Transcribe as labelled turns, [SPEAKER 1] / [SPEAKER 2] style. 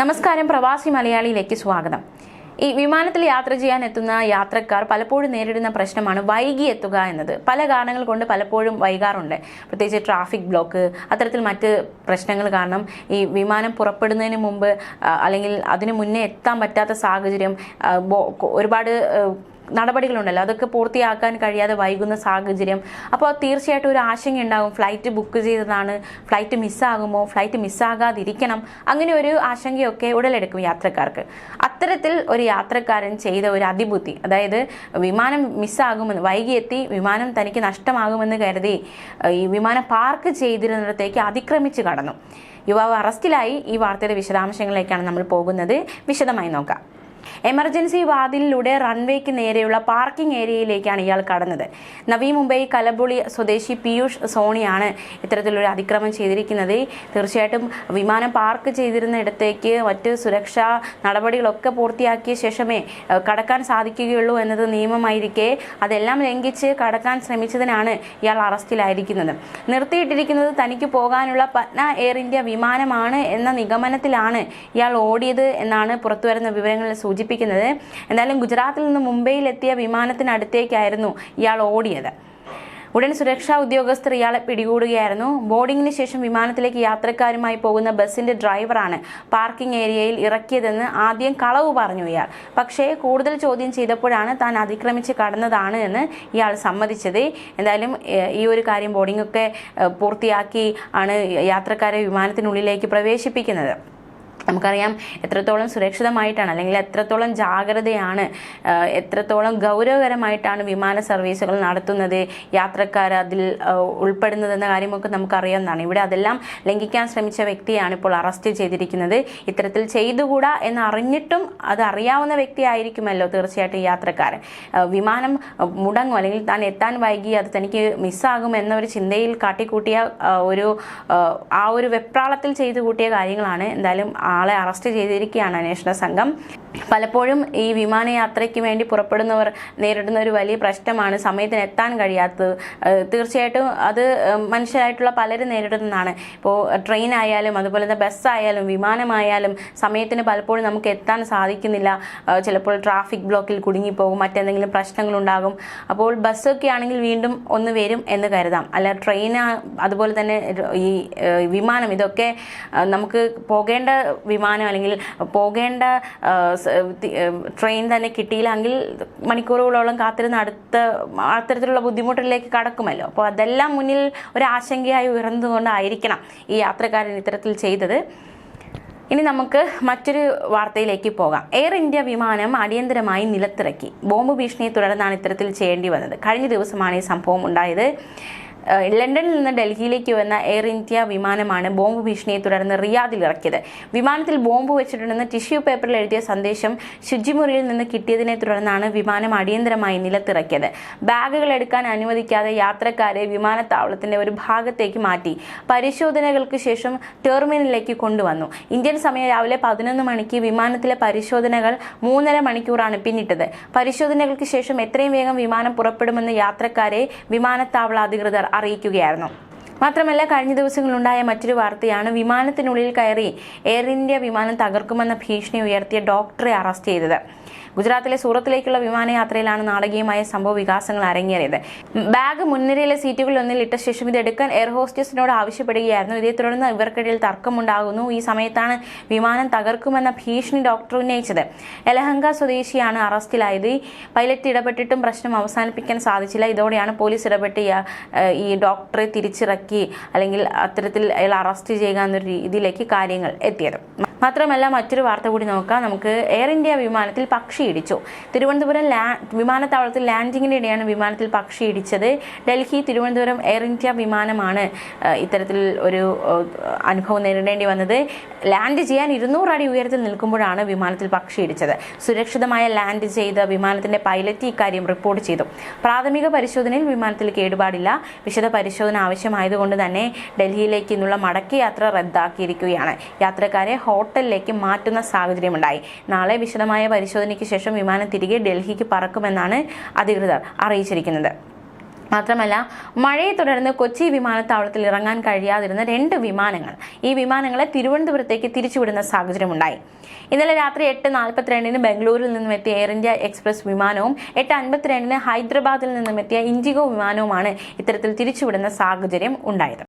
[SPEAKER 1] നമസ്കാരം പ്രവാസി മലയാളിയിലേക്ക് സ്വാഗതം. ഈ വിമാനത്തിൽ യാത്ര ചെയ്യാൻ എത്തുന്ന യാത്രക്കാർ പലപ്പോഴും നേരിടുന്ന പ്രശ്നമാണ് വൈകി എത്തുക എന്നത്. പല കാരണങ്ങൾ കൊണ്ട് പലപ്പോഴും വൈകാറുണ്ട്. പ്രത്യേകിച്ച് ട്രാഫിക് ബ്ലോക്ക് അത്തരത്തിൽ മറ്റ് പ്രശ്നങ്ങൾ കാരണം ഈ വിമാനം പുറപ്പെടുന്നതിന് മുമ്പ് അല്ലെങ്കിൽ അതിനു മുന്നേ എത്താൻ പറ്റാത്ത സാഹചര്യം ഒരുപാട് നടപടികളുണ്ടല്ലോ. അതൊക്കെ പൂർത്തിയാക്കാൻ കഴിയാതെ വൈകുന്ന സാഹചര്യം. അപ്പോൾ തീർച്ചയായിട്ടും ഒരു ആശങ്ക ഉണ്ടാകും ഫ്ലൈറ്റ് ബുക്ക് ചെയ്തതാണ്. ഫ്ലൈറ്റ് മിസ്സാകുമോ? ഫ്ലൈറ്റ് മിസ്സാകാതിരിക്കണം. അങ്ങനെ ഒരു ആശങ്കയൊക്കെ ഉടലെടുക്കും യാത്രക്കാർക്ക്. അത്തരത്തിൽ ഒരു യാത്രക്കാരൻ ചെയ്ത ഒരു അതിബുദ്ധി അതായത് വിമാനം മിസ്സാകുമെന്ന് വൈകിയെത്തി വിമാനം തനിക്ക് നഷ്ടമാകുമെന്ന് കരുതി ഈ വിമാനം പാർക്ക് ചെയ്തിരുന്നിടത്തേക്ക് അതിക്രമിച്ച് കടന്നു. യുവാവ് അറസ്റ്റിലായി. ഈ വാർത്തയുടെ വിശദാംശങ്ങളിലേക്കാണ് നമ്മൾ പോകുന്നത്. വിശദമായി നോക്കാം. എമർജൻസി വാതിലിലൂടെ റൺവേക്ക് നേരെയുള്ള പാർക്കിംഗ് ഏരിയയിലേക്കാണ് ഇയാൾ കടന്നത്. നവി മുംബൈ കലബുളി സ്വദേശി പീയൂഷ് സോണിയാണ് ഇത്തരത്തിലൊരു അതിക്രമം ചെയ്തിരിക്കുന്നത്. തീർച്ചയായിട്ടും വിമാനം പാർക്ക് ചെയ്തിരുന്ന ഇടത്തേക്ക് മറ്റ് സുരക്ഷാ നടപടികളൊക്കെ പൂർത്തിയാക്കിയ ശേഷമേ കടക്കാൻ സാധിക്കുകയുള്ളൂ എന്നത് നിയമമായിരിക്കെ അതെല്ലാം ലംഘിച്ച് കടക്കാൻ ശ്രമിച്ചതിനാണ് ഇയാൾ അറസ്റ്റിലായിരിക്കുന്നത്. നിർത്തിയിട്ടിരിക്കുന്നത് തനിക്ക് പോകാനുള്ള പത്ന എയർ ഇന്ത്യ വിമാനമാണ് എന്ന നിഗമനത്തിലാണ് ഇയാൾ ഓടിയത് എന്നാണ് പുറത്തുവരുന്ന വിവരങ്ങളിൽ സൂചിപ്പിക്കുന്നത്. എന്തായാലും ഗുജറാത്തിൽ നിന്ന് മുംബൈയിലെത്തിയ വിമാനത്തിനടുത്തേക്കായിരുന്നു ഇയാൾ ഓടിയത്. ഉടൻ സുരക്ഷാ ഉദ്യോഗസ്ഥർ ഇയാളെ പിടികൂടുകയായിരുന്നു. ബോർഡിംഗിന് ശേഷം വിമാനത്തിലേക്ക് യാത്രക്കാരുമായി പോകുന്ന ബസിന്റെ ഡ്രൈവറാണ് പാർക്കിംഗ് ഏരിയയിൽ ഇറക്കിയതെന്ന് ആദ്യം കളവ് പറഞ്ഞു ഇയാൾ. പക്ഷേ കൂടുതൽ ചോദ്യം ചെയ്തപ്പോഴാണ് താൻ അതിക്രമിച്ച് കടന്നതാണ് എന്ന് ഇയാൾ സമ്മതിച്ചത്. എന്തായാലും ഈ ഒരു കാര്യം ബോർഡിംഗ് ഒക്കെ പൂർത്തിയാക്കി ആണ് യാത്രക്കാരെ വിമാനത്തിനുള്ളിലേക്ക് പ്രവേശിപ്പിക്കുന്നത്. നമുക്കറിയാം എത്രത്തോളം സുരക്ഷിതമായിട്ടാണ് അല്ലെങ്കിൽ എത്രത്തോളം ജാഗ്രതയാണ് എത്രത്തോളം ഗൗരവകരമായിട്ടാണ് വിമാന സർവീസുകൾ നടത്തുന്നത് യാത്രക്കാർ അതിൽ ഉൾപ്പെടുന്നതെന്ന കാര്യമൊക്കെ നമുക്കറിയാവുന്നതാണ്. ഇവിടെ അതെല്ലാം ലംഘിക്കാൻ ശ്രമിച്ച വ്യക്തിയാണ് ഇപ്പോൾ അറസ്റ്റ് ചെയ്തിരിക്കുന്നത്. ഇത്തരത്തിൽ ചെയ്തുകൂടാ എന്ന് അറിഞ്ഞിട്ടും അത് അറിയാവുന്ന വ്യക്തി ആയിരിക്കുമല്ലോ തീർച്ചയായിട്ടും യാത്രക്കാരൻ. വിമാനം മുടങ്ങും അല്ലെങ്കിൽ താൻ എത്താൻ വൈകി അത് തനിക്ക് മിസ്സാകും എന്നൊരു ചിന്തയിൽ കാട്ടിക്കൂട്ടിയ ഒരു ആ ഒരു വെപ്രാളത്തിൽ ചെയ്തു കൂട്ടിയ കാര്യങ്ങളാണ്. എന്തായാലും ആളെ അറസ്റ്റ് ചെയ്തിരിക്കുകയാണ് അന്വേഷണ സംഘം. പലപ്പോഴും ഈ വിമാനയാത്രയ്ക്ക് വേണ്ടി പുറപ്പെടുന്നവർ നേരിടുന്ന ഒരു വലിയ പ്രശ്നമാണ് സമയത്തിന് എത്താൻ കഴിയാത്തത്. തീർച്ചയായിട്ടും അത് മനുഷ്യരായിട്ടുള്ള പലരും നേരിടുന്നതാണ്. ഇപ്പോൾ ട്രെയിൻ ആയാലും അതുപോലെ തന്നെ ബസ്സായാലും വിമാനമായാലും സമയത്തിന് പലപ്പോഴും നമുക്ക് എത്താൻ സാധിക്കുന്നില്ല. ചിലപ്പോൾ ട്രാഫിക് ബ്ലോക്കിൽ കുടുങ്ങിപ്പോകും മറ്റെന്തെങ്കിലും പ്രശ്നങ്ങളുണ്ടാകും. അപ്പോൾ ബസ്സൊക്കെ ആണെങ്കിൽ വീണ്ടും ഒന്ന് വരും എന്ന് കരുതാം. അല്ല ട്രെയിൻ അതുപോലെ തന്നെ ഈ വിമാനം ഇതൊക്കെ നമുക്ക് പോകേണ്ട വിമാനം അല്ലെങ്കിൽ പോകേണ്ട ട്രെയിൻ തന്നെ കിട്ടിയില്ലെങ്കിൽ മണിക്കൂറുകളോളം കാത്തിരുന്ന് അടുത്ത അത്തരത്തിലുള്ള ബുദ്ധിമുട്ടിലേക്ക് കടക്കുമല്ലോ. അപ്പോൾ അതെല്ലാം മുന്നിൽ ഒരു ആശങ്കയായി ഉയർന്നുകൊണ്ടായിരിക്കണം ഈ യാത്രക്കാരൻ ഇത്തരത്തിൽ ചെയ്തത്. ഇനി നമുക്ക് മറ്റൊരു വാർത്തയിലേക്ക് പോകാം. എയർ ഇന്ത്യ വിമാനം അടിയന്തരമായി നിലത്തിറക്കി. ബോംബ് ഭീഷണിയെ തുടർന്നാണ് ഇത്തരത്തിൽ ചെയ്യേണ്ടി വന്നത്. കഴിഞ്ഞ ദിവസമാണ് ഈ സംഭവം ഉണ്ടായത്. ലണ്ടനിൽ നിന്ന് ഡൽഹിയിലേക്ക് വന്ന എയർ ഇന്ത്യ വിമാനമാണ് ബോംബ് ഭീഷണിയെ തുടർന്ന് റിയാദിൽ ഇറക്കിയത്. വിമാനത്തിൽ ബോംബ് വെച്ചിട്ടുണ്ടെന്ന് ടിഷ്യൂ പേപ്പറിൽ എഴുതിയ സന്ദേശം ശുചിമുറിയിൽ നിന്ന് കിട്ടിയതിനെ തുടർന്നാണ് വിമാനം അടിയന്തരമായി നിലത്തിറക്കിയത്. ബാഗുകൾ എടുക്കാൻ അനുവദിക്കാതെ യാത്രക്കാരെ വിമാനത്താവളത്തിന്റെ ഒരു ഭാഗത്തേക്ക് മാറ്റി. പരിശോധനകൾക്ക് ശേഷം ടെർമിനലിലേക്ക് കൊണ്ടുവന്നു. ഇന്ത്യൻ സമയം രാവിലെ പതിനൊന്ന് മണിക്ക് വിമാനത്തിലെ പരിശോധനകൾ മൂന്നര മണിക്കൂറാണ് പിന്നിട്ടത്. പരിശോധനകൾക്ക് ശേഷം എത്രയും വേഗം വിമാനം പുറപ്പെടുമെന്ന് യാത്രക്കാരെ വിമാനത്താവള അധികൃതർ അറിയിക്കുകയായിരുന്നു. മാത്രമല്ല കഴിഞ്ഞ ദിവസങ്ങളുണ്ടായ മറ്റൊരു വാർത്തയാണ് വിമാനത്തിനുള്ളിൽ കയറി എയർ ഇന്ത്യ വിമാനം തകർക്കുമെന്ന ഭീഷണി ഉയർത്തിയ ഡോക്ടറെ അറസ്റ്റ് ചെയ്തത്. ഗുജറാത്തിലെ സൂറത്തിലേക്കുള്ള വിമാനയാത്രയിലാണ് നാടകീയമായ സംഭവ വികാസങ്ങൾ അരങ്ങേറിയത്. ബാഗ് മുൻനിരയിലെ സീറ്റുകളിൽ ഒന്നിൽ ഇട്ട ശേഷം ഇത് എടുക്കാൻ എയർ ഹോസ്റ്റസിനോട് ആവശ്യപ്പെടുകയായിരുന്നു. ഇതേ തുടർന്ന് ഇവർക്കിടയിൽ തർക്കമുണ്ടാകുന്നു. ഈ സമയത്താണ് വിമാനം തകർക്കുമെന്ന ഭീഷണി ഡോക്ടർ ഉന്നയിച്ചത്. എലഹങ്ക സ്വദേശിയാണ് അറസ്റ്റിലായത്. പൈലറ്റ് ഇടപെട്ടിട്ടും പ്രശ്നം അവസാനിപ്പിക്കാൻ സാധിച്ചില്ല. ഇതോടെയാണ് പോലീസ് ഇടപെട്ട് ഈ, ഡോക്ടറെ തിരിച്ചിറക്കി അല്ലെങ്കിൽ അത്തരത്തിൽ അയാൾ അറസ്റ്റ് ചെയ്യുക എന്നൊരു രീതിയിലേക്ക് കാര്യങ്ങൾ എത്തിയത്. മാത്രമല്ല മറ്റൊരു വാർത്ത കൂടി നോക്കാം. നമുക്ക് എയർ ഇന്ത്യ വിമാനത്തിൽ പക്ഷി ഇടിച്ചു. തിരുവനന്തപുരം ലാ വിമാനത്താവളത്തിൽ ലാൻഡിങ്ങിനിടെയാണ് വിമാനത്തിൽ പക്ഷി ഇടിച്ചത്. ഡൽഹി തിരുവനന്തപുരം എയർ ഇന്ത്യ വിമാനമാണ് ഇത്തരത്തിൽ ഒരു അനുഭവം നേരിടേണ്ടി വന്നത്. ലാൻഡ് ചെയ്യാൻ ഇരുന്നൂറ് അടി ഉയരത്തിൽ നിൽക്കുമ്പോഴാണ് വിമാനത്തിൽ പക്ഷി ഇടിച്ചത്. സുരക്ഷിതമായ ലാൻഡ് ചെയ്ത വിമാനത്തിന്റെ പൈലറ്റ് ഇക്കാര്യം റിപ്പോർട്ട് ചെയ്തു. പ്രാഥമിക പരിശോധനയിൽ വിമാനത്തിൽ കേടുപാടില്ല. വിശദ പരിശോധന ആവശ്യമായതുകൊണ്ട് തന്നെ ഡൽഹിയിലേക്ക് ഇന്നുള്ള മടക്കയാത്ര റദ്ദാക്കിയിരിക്കുകയാണ്. യാത്രക്കാരെ ഹോട്ടലിലേക്ക് മാറ്റുന്ന സാഹചര്യമുണ്ടായി. നാളെ വിശദമായ പരിശോധനയ്ക്ക് ശേഷം വിമാനം തിരികെ ഡൽഹിക്ക് പറക്കുമെന്നാണ് അധികൃതർ അറിയിച്ചിരിക്കുന്നത്. മാത്രമല്ല മഴയെ തുടർന്ന് കൊച്ചി വിമാനത്താവളത്തിൽ ഇറങ്ങാൻ കഴിയാതിരുന്ന രണ്ട് വിമാനങ്ങൾ ഈ വിമാനങ്ങളെ തിരുവനന്തപുരത്തേക്ക് തിരിച്ചുവിടുന്ന സാഹചര്യമുണ്ടായി. ഇന്നലെ രാത്രി എട്ട് നാൽപ്പത്തിരണ്ടിന് ബംഗളൂരിൽ നിന്നും എത്തിയ എയർ ഇന്ത്യ എക്സ്പ്രസ് വിമാനവും എട്ട് അൻപത്തിരണ്ടിന് ഹൈദരാബാദിൽ നിന്നും എത്തിയ ഇൻഡിഗോ വിമാനവുമാണ് ഇത്തരത്തിൽ തിരിച്ചുവിടുന്ന സാഹചര്യം ഉണ്ടായത്.